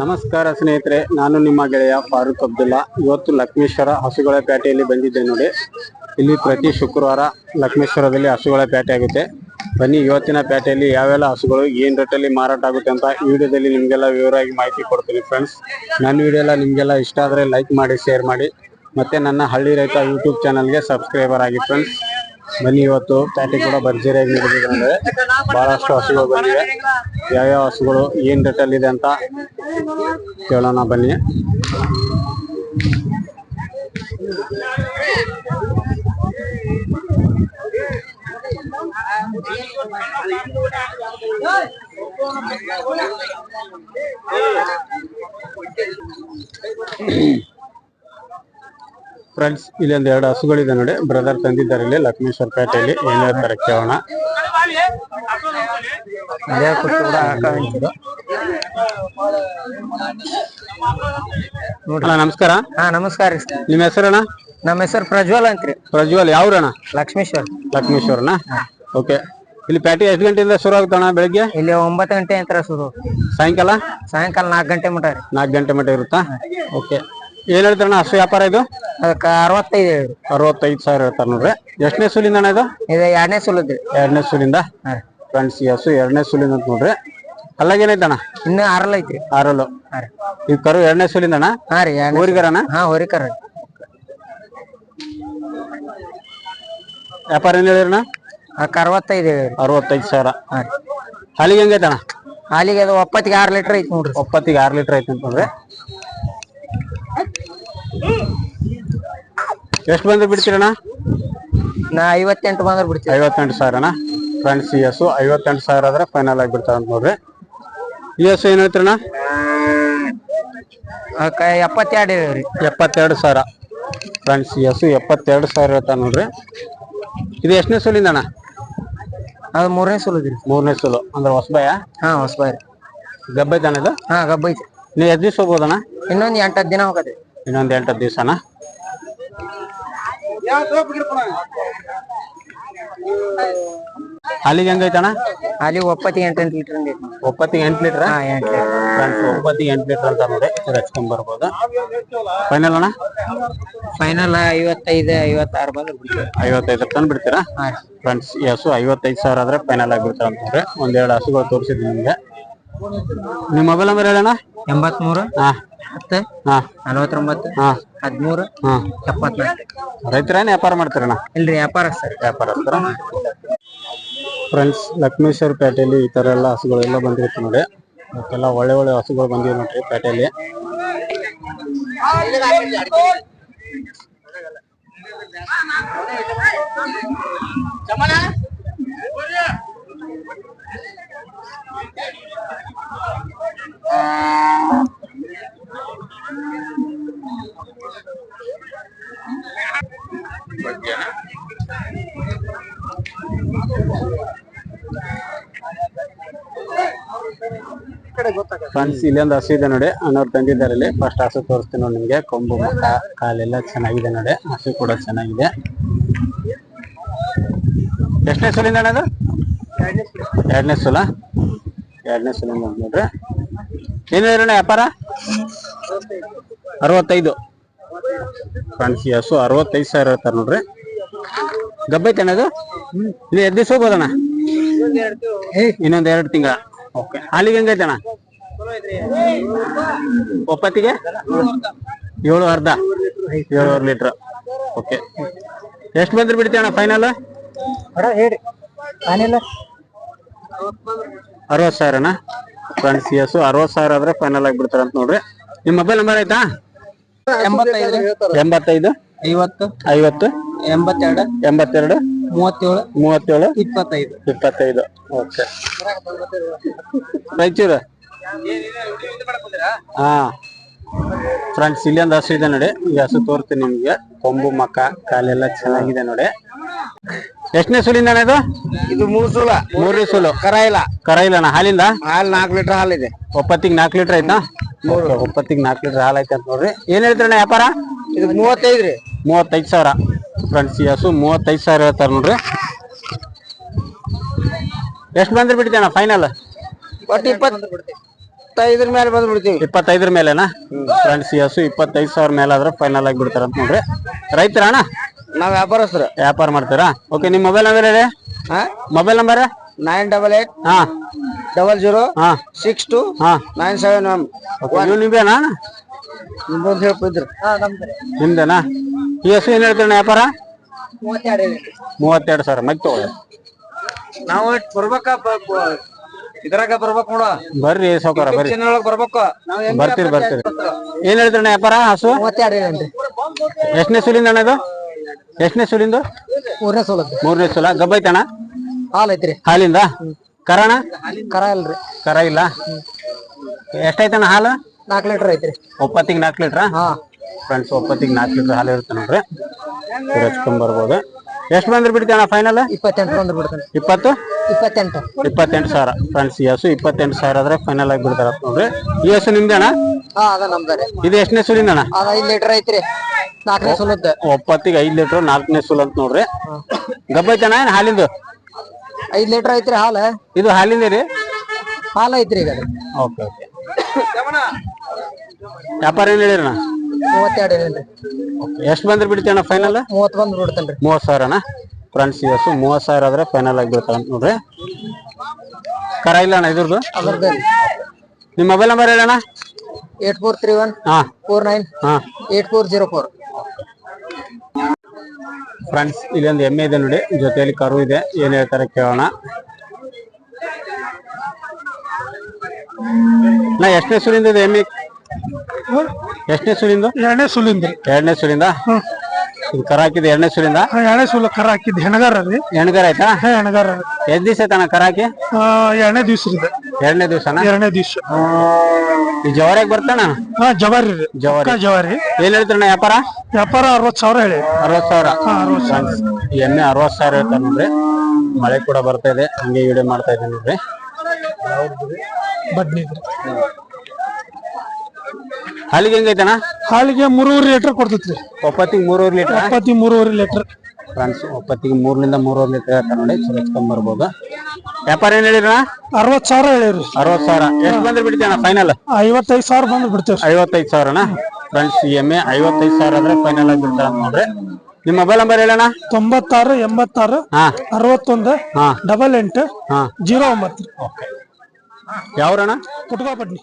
ನಮಸ್ಕಾರ ಸ್ನೇಹಿತರೆ, ನಾನು ನಿಮ್ಮ ಗೆಳೆಯ ಫಾರೂಕ್ ಅಬ್ದುಲ್ಲಾ. ಇವತ್ತು ಲಕ್ಷ್ಮೇಶ್ವರ ಹಸುಗಳ ಪೇಟೆಯಲ್ಲಿ ಬಂದಿದ್ದೆ ನೋಡಿ. ಇಲ್ಲಿ ಪ್ರತಿ ಶುಕ್ರವಾರ ಲಕ್ಷ್ಮೇಶ್ವರದಲ್ಲಿ ಹಸುಗಳ ಪೇಟೆ ಆಗುತ್ತೆ. ಬನ್ನಿ, ಇವತ್ತಿನ ಪೇಟೆಯಲ್ಲಿ ಯಾವೆಲ್ಲ ಹಸುಗಳು, ಏನ್ ರೇಟಲ್ಲಿ ಮಾರಾಟ ಆಗುತ್ತೆ ಅಂತ ವಿಡಿಯೋದಲ್ಲಿ ನಿಮ್ಗೆಲ್ಲ ವಿವರವಾಗಿ ಮಾಹಿತಿ ಕೊಡ್ತೀನಿ ಫ್ರೆಂಡ್ಸ್ ನನ್ನ ವಿಡಿಯೋ ಎಲ್ಲ ನಿಮ್ಗೆಲ್ಲ ಇಷ್ಟ ಆದರೆ ಲೈಕ್ ಮಾಡಿ ಶೇರ್ ಮಾಡಿ. ಮತ್ತೆ ನನ್ನ ಹಳ್ಳಿ ರೈತ ಯೂಟ್ಯೂಬ್ ಚಾನಲ್ಗೆ ಸಬ್ಸ್ಕ್ರೈಬರ್ ಆಗಿ ಫ್ರೆಂಡ್ಸ್ ಬನ್ನಿ ಇವತ್ತು ಪ್ಯಾಟಿ ಕೂಡ ಭರ್ಜರಿಯಾಗಿ ನಡೆದಿದೆ ಬಹಳಷ್ಟು ಹಸುಗಳು ಬಂದಿವೆ. ಯಾವ್ಯಾವ ಹಸುಗಳು ಏನ್ ರೇಟಲ್ಲಿ ಇದೆ ಅಂತ ಕೇಳೋಣ ಬನ್ನಿ. ಫ್ರೆಂಡ್ಸ್ ಇಲ್ಲಿ ಒಂದ್ ಎರಡು ಹಸುಗಳಿದೆ ನೋಡಿ. ಬ್ರದರ್ ತಂದಿದ್ದಾರೆ ಇಲ್ಲಿ ಲಕ್ಷ್ಮೇಶ್ವರ ಪೇಟೆಯಲ್ಲಿ. ಏನೇ ಹೇಳ್ತಾರೆ ಕೇಳೋಣ. ನಮಸ್ಕಾರ. ಹಾ ನಮಸ್ಕಾರ ರೀ ನಿಮ್ಮ ಹೆಸರಣ್ಣ? ನಮ್ಮ ಹೆಸರು ಪ್ರಜ್ವಲ್ ಅಂತ್ರಿ ಪ್ರಜ್ವಲ್ ಯಾವ್ರಣ್ಣ? ಲಕ್ಷ್ಮೇಶ್ವರ್. ಲಕ್ಷ್ಮೇಶ್ವರನ? ಓಕೆ. ಇಲ್ಲಿ ಪ್ಯಾಟಿ ಎಷ್ಟು ಗಂಟೆಯಿಂದ ಶುರು ಆಗುತ್ತಣ್ಣ ಬೆಳಿಗ್ಗೆ? ಇಲ್ಲಿ ಒಂಬತ್ತು ಗಂಟೆ ಅಂತ ಶುರು. ಸಾಯಂಕಾಲ? ಸಾಯಂಕಾಲ ನಾಲ್ಕು ಗಂಟೆ ಮಟ ರೀ. ನಾಲ್ಕು ಗಂಟೆ ಮಟ ಇರುತ್ತಾ? ಓಕೆ. ಏನ್ ಹೇಳ್ತಾರಣ್ಣ ಅಷ್ಟು ವ್ಯಾಪಾರ ಇದು? ಅದಕ್ಕೆ ಅರವತ್ತೈದು ಹೇಳಿ ಅರವತ್ತೈದು ಸಾವಿರ ಹೇಳ್ತಾರೆ ನೋಡ್ರಿ. ಎಷ್ಟನೇ ಸುಲಿಂದ ಅಣ್ಣ ಇದು? ಇದು ಎರಡನೇ ಸುಲದ್ರಿ ಎರಡನೇ ಸುಲಿಂದ? ಫ್ರೆಂಡ್ಸ್ ಈ ಹಸು ಎರಡನೇ ಸುಲಿಂದ ಅಂತ ನೋಡ್ರಿ. ಅಲ್ಲಾಗೇನೈತಣ್ಣ ಇನ್ನು ಆರಲ್ ಐತ್ರಿ ಆರಲ್ಲು. ಹಾ ರೀ. ಈ ಕರು ಎರಡನೇ ಸುಲಿಂದ ಅಣ್ಣ ಹಾ ರೀ ಎರಡನೇ ಊರಿಗರಣ್ಣ? ಹಾ ಹೊರಿಕರ ವ್ಯಾಪಾರ ಏನ್ ಹೇಳಿರಣ್ಣ? ಅದಕ್ಕೆ ಅರವತ್ತೈದು ಹೇಳಿ ಅರವತ್ತೈದು ಸಾವಿರ. ಹಾ ರೀ. ಹಾಲಿಗೆ ಹೆಂಗೈತಣ್ಣ? ಹಾಲಿಗೆ ಅದು ಒಪ್ಪತ್ತಿಗೆ ಆರು ಲೀಟರ್ ಐತಿ ನೋಡ್ರಿ. ಒಪ್ಪತ್ತಿಗೆ ಆರು ಲೀಟರ್ ಐತೆ ಅಂತಂದ್ರೆ ಎಷ್ಟು ಬಂದ್ರೆ ಬಿಡ್ತೀರಣ್ಣ? ನಾ ಐವತ್ತೆಂಟು ಬಂದ್ರೆ ಬಿಡ್ತೀವಿ ಐವತ್ತೆಂಟು ಸಾವಿರನ? ಫ್ರೆಂಡ್ಸ್ ಇ ಹಸು ಐವತ್ತೆಂಟು ಸಾವಿರ ಆದ್ರೆ ಫೈನಲ್ ಆಗಿ ಬಿಡ್ತಾರ ಅಂತ ನೋಡ್ರಿ. ಈ ಹಸು ಏನ್ ಹೇಳ್ತೀರಣ್ಣ? ಎಪ್ಪತ್ತೆರಡು ಎಪ್ಪತ್ತೆರಡು ಸಾವಿರ. ಫ್ರೆಂಡ್ಸ್ ಈ ಎಸ್ ಎಪ್ಪತ್ತೆರಡು ಸಾವಿರ ಹೇಳ್ತಾರ ನೋಡ್ರಿ. ಇದು ಎಷ್ಟನೇ ಸುಲಿಂದ ಅಣ್ಣ ಅದು ಮೂರನೇ ಸುಲದ್ರಿ. ಮೂರನೇ ಸುಲು. ಅಂದ್ರೆ ಹೊಸಬಾಯ ಹಾ ಹೊಸಬಾರಿ ಗಬ್ಬೈತಾನ ಇದು? ಹಾ ಗಬ್ಬೈತಿ. ನೀವು ಎದ್ದಿಸ್ ಹೋಗ್ಬೋದಣ್ಣ? ಇನ್ನೊಂದು ಎಂಟು ಹತ್ತು ದಿನ ಹೋಗತ್ರಿ ಇನ್ನೊಂದ್ ಎಂಟು ಹತ್ತು ದಿವ್ಸನ? ಹಾಲಿಗೆ ಹೆಂಗೈತಣ ಅಲ್ಲಿ ಒಪ್ಪತ್ತಿಗೆ ಎಂಟು ಎಂಟು ಲೀಟರ್ ಒಪ್ಪತ್ತಿಗೆ ಎಂಟು ಲೀಟರ್? ಎಂಟು ಲೀಟರ್. ಒಪ್ಪತ್ತಿಗೆ ಎಂಟು ಲೀಟರ್ ಅಂತ ನೋಡಿ ಹಚ್ಕೊಂಡ್ ಬರ್ಬೋದು. ಫೈನಲ್ ಅಣ್ಣ? ಫೈನಲ್ ಐವತ್ತೈದು ಐವತ್ತಾರು ಬಂದ್ರೆ ಐವತ್ತೈದು ತಂದು ಬಿಡ್ತೀರಾ? ಹಾ ಫ್ರೆಂಡ್ಸ್ ಹಸು ಐವತ್ತೈದು ಸಾವಿರ ಆದ್ರೆ ಫೈನಲ್ ಆಗಿಬಿಡ್ತಾರೆ ಅಂತಂದ್ರೆ ಒಂದೆರಡು ಹಸುಗಳು ತೋರಿಸಿದ್ವಿ ನಿಮ್ಗೆ. ನಿಮ್ಮ ಮೊಬೈಲ್ ನಂಬರ್ ಹೇಳಣ್ಣ? ಎಂಬತ್ಮೂರು. ಹಾ. ಹತ್ತು ನಲವತ್ತೊಂಬತ್ತು ಹಾ. ಹದಿಮೂರು ಹಾ. ಎಪ್ಪತ್ನಾಲ್ಕು. ರೈತರೇನು ವ್ಯಾಪಾರ ಮಾಡ್ತೀರಣ್ಣ? ಇಲ್ರಿ ವ್ಯಾಪಾರ ಸರ್. ವ್ಯಾಪಾರಸ್ಥರ ಫ್ರೆಂಡ್ಸ್ ಲಕ್ಷ್ಮೇಶ್ವರ ಪೇಟೆಯಲ್ಲಿ ಈ ತರ ಎಲ್ಲ ಹಸುಗಳೆಲ್ಲ ಬಂದಿರುತ್ತೆ ನೋಡಿ. ಮತ್ತೆಲ್ಲ ಒಳ್ಳೆ ಒಳ್ಳೆ ಹಸುಗಳು ಬಂದಿವೆ ನೋಡ್ರಿ ಪೇಟೆಯಲ್ಲಿ. ಫ್ರೆಂಡ್ಸ್ ಇಲ್ಲೊಂದು ಹಸು ಇದೆ ನೋಡಿ. ಅಣ್ಣವ್ರು ತಂದಿದ್ದಾರೆ ಇಲ್ಲಿ. ಫಸ್ಟ್ ಹಸು ತೋರಿಸ್ತೀನಿ ನೋಡಿ ನಿಮ್ಗೆ. ಕೊಂಬು ಮುಖ ಕಾಲೆಲ್ಲ ಚೆನ್ನಾಗಿದೆ ನೋಡಿ. ಹಸು ಕೂಡ ಚೆನ್ನಾಗಿದೆ. ಎಷ್ಟನೇ ಸುಲಿಂದ ಅಣ್ಣ ಅದು? ಎರಡನೇ ಸುಲ. ಎರಡನೇ ಸುಲಿಂದ ಅಂತ ನೋಡ್ರಿ. ಏನು ಇರೋಣ ವ್ಯಾಪಾರ? ಅರವತ್ತೈದು. ಫ್ರೆಂಡ್ಸ್ ಈ ಹಸು ಅರವತ್ತೈದು ಸಾವಿರ ಇರ್ತಾರೆ ನೋಡ್ರಿ. ಗಬ್ಬೈತೆ ಅಣ್ಣ ಅದು? ಇಲ್ಲಿ ಎದ್ದು ದಿವಸ ಹೋಗ್ಬೋದಣ್ಣ? ಇನ್ನೊಂದ್ ಎರಡು ತಿಂಗಳ. ಓಕೆ. ಹಾಲಿಗೆ ಹೆಂಗೈತೆ ಅಣ್ಣ? ಒಪ್ಪತ್ತಿಗೆ? ಏಳು ಅರ್ಧ. ಏಳುವರೆ ಲೀಟ್ರ್. ಓಕೆ. ಎಷ್ಟು ಬಂದ್ರೆ ಬಿಡ್ತೀವಿ ಅಣ್ಣ ಫೈನಲ್ ಹೇಳಿ ಫೈನಲ್ ಅರವತ್ತು ಸಾವಿರನ ಫ್ರೆಂಡ್ಸ್ ಎಸ್ ಅರವತ್ತು ಸಾವಿರ ಆದ್ರೆ ಫೈನಲ್ ಆಗಿ ಬಿಡ್ತಾರಂತ ನೋಡ್ರಿ. ನಿಮ್ಮ ಮೊಬೈಲ್ ನಂಬರ್ ಆಯ್ತಾ? ಎಂಬತ್ತೈದು. ಎಂಬತ್ತೈದು? ಐವತ್ತು. ಐವತ್ತು? ಎಂಬತ್ತೆರಡು. ಎಂಬತ್ತೆರಡು? ಮೂವತ್ತೇಳು. ಮೂವತ್ತೇಳು? ಇಪ್ಪತ್ತೈದು. ಇಪ್ಪತ್ತೈದು. ಓಕೆ. ರಾಯಚೂರು? ಹಾ. ಫ್ರೆಂಡ್ಸ್ ಇಲ್ಲಿ ಒಂದು ಹಸು ಇದೆ ನೋಡಿ. ಈ ಹಸು ತೋರ್ತೀನಿ ನಿಮ್ಗೆ. ಕೊಂಬು ಮಕ್ಕ ಕಾಲೆಲ್ಲ ಚೆನ್ನಾಗಿದೆ ನೋಡಿ. ಎಷ್ಟನೇ ಸುಲಿಂದ ಅಣ್ಣ ಇದು? ಇದು ಮೂರು ಸುಲ. ಮೂರನೇ ಸುಲು. ಕರ ಇಲ್ಲ. ಕರ ಇಲ್ಲಣ್ಣ ಹಾಲಿಂದ? ಹಾಲು ನಾಲ್ಕು ಲೀಟರ್ ಹಾಲಿದೆ ಒಪ್ಪತ್ತಿಗೆ ನಾಲ್ಕು ಲೀಟರ್ ಆಯ್ತಾ? ಒಪ್ಪತ್ತಿಗೆ ನಾಲ್ಕು ಲೀಟರ್ ಹಾಲು ಐತೆ ಅಂತ ನೋಡ್ರಿ. ಏನ್ ಹೇಳ್ತೀರಣ್ಣ ವ್ಯಾಪಾರ? ಇದು ಮೂವತ್ತೈದು ರೀ. ಮೂವತ್ತೈದು ಸಾವಿರ. ಫ್ರೆಂಡ್ಸ್ ಈ ಹಸು ಮೂವತ್ತೈದು ಸಾವಿರ ಹೇಳ್ತಾರೆ ನೋಡ್ರಿ. ಎಷ್ಟು ಬಂದ್ರೆ ಬಿಡ್ತೀಯಣ್ಣ ಫೈನಲ್ ಒಟ್ಟು ಇಪ್ಪತ್ತು. ಇಪ್ಪತ್ತೈದ್ರ ಮೇಲೆ ಬಂದ್ಬಿಡ್ತೀವಿ. ಇಪ್ಪತ್ತೈದರ ಮೇಲೆನಾ? ಫ್ರೆಂಡ್ಸ್ ಹಸು ಇಪ್ಪತ್ತೈದು ಸಾವಿರ ಮೇಲೆ ಆದ್ರೆ ಫೈನಲ್ ಆಗಿ ಬಿಡ್ತಾರ ಅಂತ ನೋಡ್ರಿ. ರೈತರ ಅಣ್ಣ? ನಾವ್ ವ್ಯಾಪಾರಸ್ತ್ರ ವ್ಯಾಪಾರ ಮಾಡ್ತೀರಾ? ಓಕೆ ನಿಮ್ಮ ಮೊಬೈಲ್ ನಂಬರ್ ಹೇಳಿ. ಹಾ? Mobile number nine double eight ಹಾ. ಡಬಲ್ ಜೀರೋ ಹಾ. ಸಿಕ್ಸ್ ಟು ಹಾ. ನೈನ್ ಸೆವೆನ್ ಒನ್ ನೀವು ನಿಮ್ದೇನಾ ಅಣ್ಣ? ನಿಮ್ದೊಂದು ಹೇಳ್ಬಿದ್ರಿ ನಿಮ್ದೇನಾ? ಈ ಹಸು ಏನ್ ಹೇಳ್ತೀರಣ್ಣ ವ್ಯಾಪಾರ? ಮೂವತ್ತೆರಡು ಮೂವತ್ತೆರಡು ಸಾವಿರ ಮತ್ತೆ ತಗೊಳ್ಳಿ. ನಾವು ಬರ್ಬೇಕ ಇದ್ರಾಗ ಬರ್ಬೇಕು ನೋಡ. ಬರ್ರಿ ಸೌಕರ್ ಬರ್ರಿ. ಒಳಗ್ ಬರ್ಬೇಕು. ಬರ್ತೀರಿ ಬರ್ತೀರಿ. ಏನ್ ಹೇಳ್ತೀರಣ್ಣ ವ್ಯಾಪಾರ ಹಸು? ಎಷ್ಟನೇ ಸುಲಿಂದ ಅಣ್ಣ ಇದು? ಎಷ್ಟನೇ ಸುಲಿಂದು? ಮೂರನೇ ಸೋಲ ಮೂರನೇ ಸೋಲ? ಗಬ್ಬ ಐತಣ್ಣ ಹಾಲ್ ಐತ್ರಿ. ಹಾಲಿಂದ? ಕರಣ ಕರ ಇಲ್ರಿ. ಕರ ಇಲ್ಲ? ಎಷ್ಟೈತಣ್ಣ ಹಾಲು? ನಾಲ್ಕು ಲೀಟರ್ ಐತ್ರಿ. ಒಪ್ಪತ್ತಿಗೆ ನಾಲ್ಕು ಲೀಟ್ರಾ? ಹಾ. ಫ್ರೆಂಡ್ಸ್ ಒಪ್ಪತ್ತಿಗೆ ನಾಲ್ಕು ಲೀಟರ್ ಹಾಲು ಇರುತ್ತೆ ನೋಡ್ರಿ. ಹಚ್ಕೊಂಡ್ ಬರ್ಬೋದು. ಎಷ್ಟು ಬಂದ್ರೆ ಬಿಡ್ತೀಯಣ್ಣ ಫೈನಲ್ ಇಪ್ಪತ್ತೆಂಟು ಬಂದ್ರೆ ಬಿಡ್ತಾನೆ. ಇಪ್ಪತ್ತು? ಇಪ್ಪತ್ತೆಂಟು. ಇಪ್ಪತ್ತೆಂಟು ಸಾವಿರ. ಫ್ರೆಂಡ್ಸ್ ಈ ಹಸು ಇಪ್ಪತ್ತೆಂಟು ಸಾವಿರ ಆದ್ರೆ ಫೈನಲ್ ಆಗಿ ಬಿಡ್ತಾರ. ನೋಡ್ರಿ. ಈ ಹಸು ನಿಮ್ದೇಣ್ಣ ಹಾ ಅದ ನಮ್ದಾರೆ ಇದು ಎಷ್ಟನೇ ಸುಲಿಂದ ಅದ ಐದು ಲೀಟರ್ ಐತ್ರಿ. ನಾಲ್ಕನೇ ಸೋಲದ್ದು ಒಪ್ಪತ್ತಿಗೆ ಐದು ಲೀಟರ್ ನಾಲ್ಕನೇ ಸುಲ್ ಅಂತ ನೋಡ್ರಿ. ಗಬ್ಬ ಐತಣ್ಣ ಏನ್ ಹಾಲಿಂದು? ಐದು ಲೀಟರ್ ಐತ್ರಿ ಹಾಲ. ಇದು ಹಾಲಿಂದ ರೀ? ಹಾಲ ಐತ್ರಿ ಈಗ. Okay okay. ವ್ಯಾಪಾರ ಏನ್ ಹೇಳಿರಣ್ಣ ಮೂವತ್ತೆರಡು ಎಷ್ಟು ಬಂದ್ರೆ ಬಿಡ್ತೀಯಣ್ಣ ಫೈನಲ್ ಮೂವತ್ ಬಂದ್ ಬಿಡ್ತೇನ್ರಿ. ಮೂವತ್ತು ಸಾವಿರನ? ಫ್ರೆಂಡ್ಸ್ ಹಸು ಮೂವತ್ತು ಸಾವಿರ ಆದ್ರೆ ಫೈನಲ್ ಆಗಿ ಬೀಳ್ತಾವ ಅಂತ ನೋಡ್ರಿ. ಕರ ಇಲ್ಲ ಅಣ್ಣ ಇದ್ರದ್ದು? ಅದ್ರದ್ದು ನಿಮ್ಮ ಮೊಬೈಲ್ ನಂಬರ್ ಹೇಳಣ್ಣ? ಏಟ್ ಫೋರ್ ತ್ರೀ ಒನ್ ಹಾ. ಫೋರ್ ನೈನ್ ಹಾ. Eight four zero four. Friends ಇಲ್ಲೊಂದು ಎಮ್ಮೆ ಇದೆ ನೋಡಿ. ಜೊತೆಯಲ್ಲಿ ಕರು ಇದೆ. ಏನ್ ಹೇಳ್ತಾರೆ ಕೇಳೋಣ. ನಾ ಎಷ್ಟನೇ ಸುರಿಂದ ಇದೆ ಎಮ್ಮೆ ಎಷ್ಟನೇ ಸುಳಿಂದ? ಎರಡನೇ ಸುಳಿಂದ. ಎರಡನೇ ಸುಲಿಂದ ಇದು ಕರ ಹಾಕಿದ ಎರಡನೇ ಸುಲಿಂದ ಎರಡನೇ ಸುಲ ಕರ ಹಾಕಿದ್ ಹೆಣಗಾರ ರೀ. ಹೆಣ್ಗರ ಆಯ್ತಾ? ಹೆಣಗಾರ ಎಷ್ಟ್ ದಿವಸ ಆಯ್ತಾನ ಕರ ಹಾಕಿ? ಎರಡನೇ ದಿವ್ಸ ಇದೆ. ಎರಡನೇ ದಿವಸನ? ಎರಡನೇ ದಿವ್ಸ. ಈ ಜವಾರಿ ಬರ್ತಾನ? ಹಾ ಜವಾರಿ ರೀ. ಜವಾರಿ. ಜವಾರಿ. ಏನ್ ಹೇಳ್ತಾರಣ್ಣ ವ್ಯಾಪಾರ? ವ್ಯಾಪಾರ ಅರವತ್ ಸಾವಿರ ಹೇಳಿ. ಅರವತ್ ಸಾವಿರ. ಈ ಎಮ್ಮೆ ಅರವತ್ ಸಾವಿರ ಹೇಳ್ತಾರ ನೋಡ್ರಿ. ಮಳೆ ಕೂಡ ಬರ್ತಾ ಇದೆ. ಹಂಗೆ ವಿಡಿಯೋ ಮಾಡ್ತಾ ಇದ್ದೀನಿ ನೋಡ್ರಿ. ಬಡ್ನಿ ಹಾಲಿಗೆ ಹೆಂಗೈತೆ ಹಾಲಿಗೆ ಮೂರುವರೆ ಲೀಟರ್ ಕೊಡ್ತೈತ್ರಿ. ಒಪ್ಪತ್ತಿಗೆ ಮೂರುವರೆ ಲೀಟರ್? ಇಪ್ಪತ್ತಿ ಮೂರುವರೆ ಲೀಟರ್. ಫ್ರೆಂಡ್ಸ್ ಒಪ್ಪತ್ತಿಗೆ ಮೂರರಿಂದ ಮೂರುವರೆ ಲೀಟರ್ ಹೇಳ್ತಾರೆ ನೋಡಿ ಸುರಚ್ಕೊಂಡ್ ಬರ್ಬೋದು. ವ್ಯಾಪಾರ ಏನ್ ಹೇಳಿರಣ್ಣ ಅರವತ್ ಸಾವಿರ ಹೇಳಿರಿ ಅರವತ್ ಸಾವಿರ. ಎಷ್ಟು ಬಂದ್ರೆ ಬಿಡ್ತೀಯಣ್ಣ ಫೈನಲ್ ಐವತ್ತೈದು ಸಾವಿರ ಬಂದ್ರೆ ಬಿಡ್ತೇವ್ರಿ. ಐವತ್ತೈದು ಸಾವಿರನ? ಫ್ರೆಂಡ್ಸ್ ಎಂ ಎ ಐವತ್ತೈದು ಸಾವಿರ ಆದ್ರೆ ಫೈನಲ್ ಆಗಿ ಬಿಡ್ತಾರ ನೋಡ್ರಿ. ನಿಮ್ಮ ಮೊಬೈಲ್ ನಂಬರ್ ಹೇಳಣ್ಣ? ತೊಂಬತ್ತಾರು ಎಂಬತ್ತಾರು ಹಾ. ಅರವತ್ತೊಂದು ಹಾ. ಡಬಲ್ ಎಂಟು ಹಾ. ಜೀರೋ ಒಂಬತ್ತು. ಓಕೆ ಯಾವ್ರಣ್ಣ? ಪುಟ್ಕಾಪಟ್ನಿ